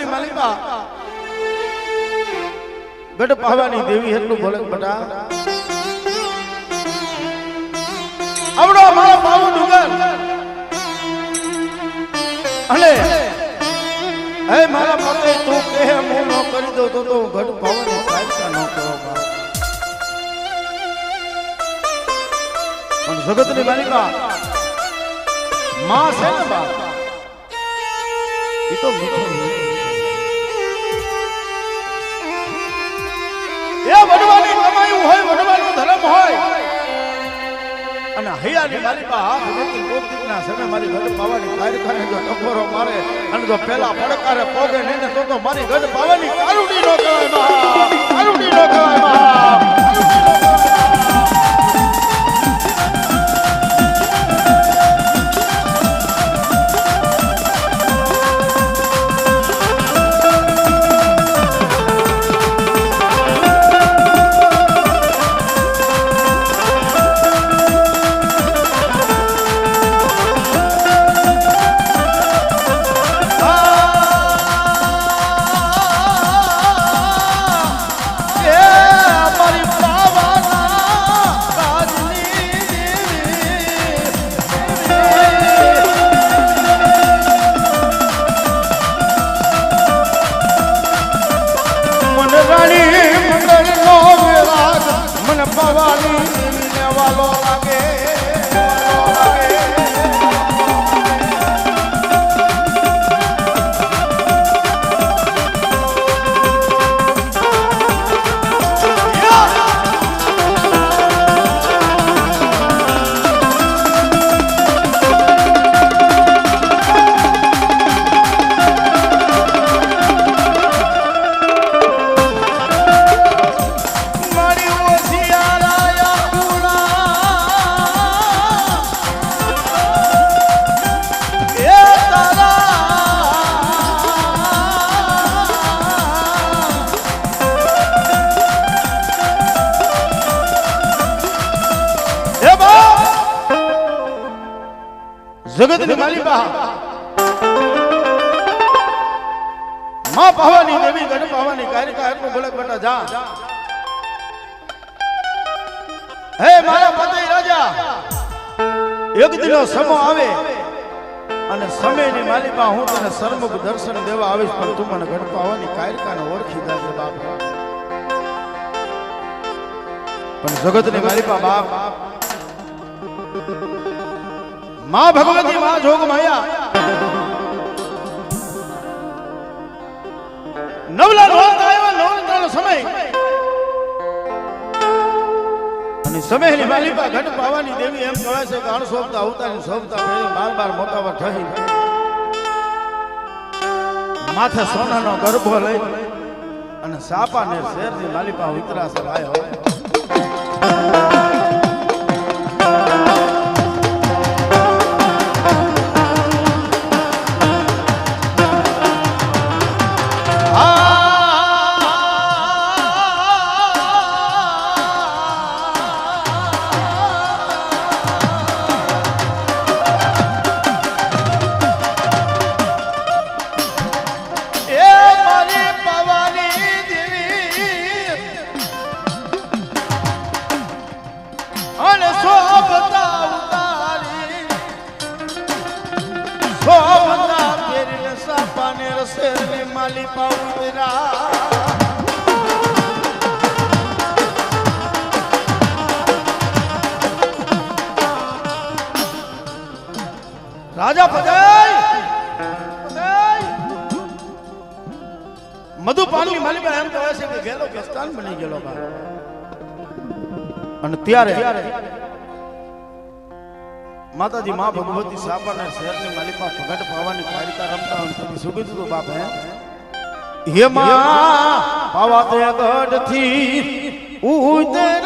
Dana માલિકા. ગઢ પાવાની દેવી એટલું ભલે બટા. આવડો મારો પાવો ડુંગર. અને હે મારા પતે તું કહે હું ન કરી દઉં તો તો ઘટ ભવન કાયકા ન કરો. પણ જગતની માલિકા, માં છે ને બા એ તો મીઠો એ વડવાની અને હૈયાની મારી પાસે હાથ ગઢ પાવાની કારખાને જો ટકોરો મારે, અને પેલા પડકારે પોગે નહીં તો મારી ગઢ નો કહેવાય કારુડી જગતની માલિકા. માં પાવાની દેવી, ગણ પાવાની કારિકા એટલું ભલે બેટા જા હે મારા પતિ રાજા એક દિનો સમો આવે અને સમયની માલિકા હું તને સરમુખ દર્શન દેવા આવીશ, પણ તું મને ગણ પાવાની કારિકાને ઓળખી જાય બાપ. પણ જગતની માલિકા બાપ માં ભગવતી માં જોગ માયા. નવલા નોરતા આવ્યા નોરતાનો સમય. અને સમયની માલિકા ઘટ પાવાની દેવી એમ કહે છે કે અણસોપતા સોંપતા અવતારની સોંપતા બાર બાર પર ઠહી માથે સોનાનો ગરબો લઈ અને સાપા ને શેરની માલિકા ઉતરા સલાયો એ રાજા મધુપાલની માલિક એમ કહે છે કે ગેલો કેસ્તાન બની ગયેલો અને ત્યારે માતાજી માં ભગવતી સાપાના શહેરની માલિકા ભગટ પાવાની પાલિકા રમતા હોય તમે શું કીધું બાપ, હે? હે માં પાવા તે ગઢથી ઉતરામાં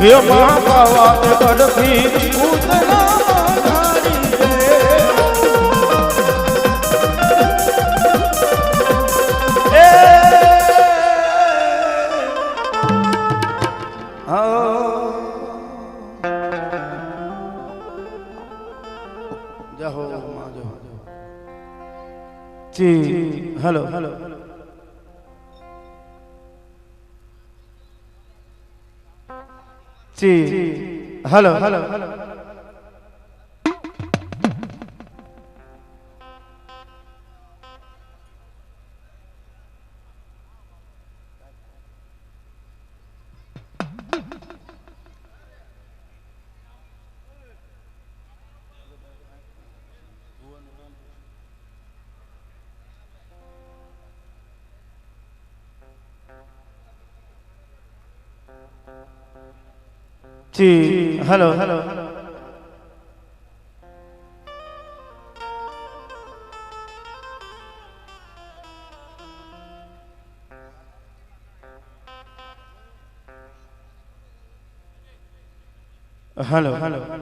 હા માં પાવા તે ગઢથી ઉતરામાં કાઢી રે એ જહો માં જહો જી હેલો હેલો જી હેલો હેલો જી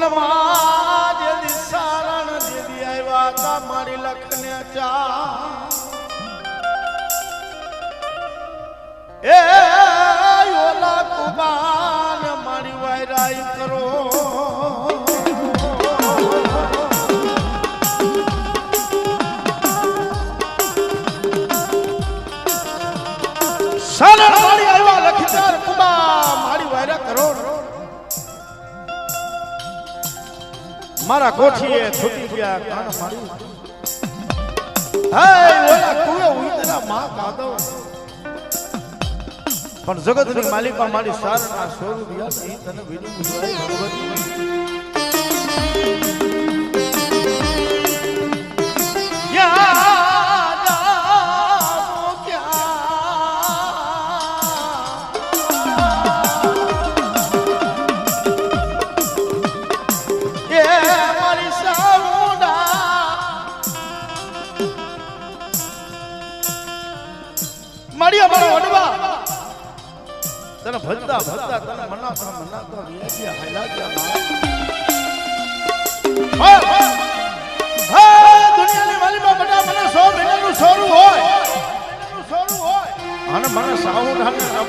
વનમાં જેદી સારણ જેદી આવ્યા તા મારી લખને ચા. એ ઓલા કુબાન મારી વાયરાઈ કરો. સારણ મારી આવ્યા લખીદાર કુબા, મારી કરો. મારા કોઠીએ છૂટી ગયા, કાન મારી હાય, ઓલા કુએ ઉતરા માં કાદો પણ જગતની માલિકા મારી સારના સ્વરૂપ યાદ તને વિનુ બુજવાય ભગવતી.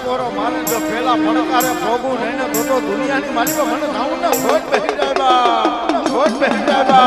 ટપોરો મારે જો પેલા પડકારે ભોગું લઈને તો તો દુનિયાની માલીમાં મને સાઉન્ડ ને ભોજ પહેરી જાય ખોટ બેસી જાય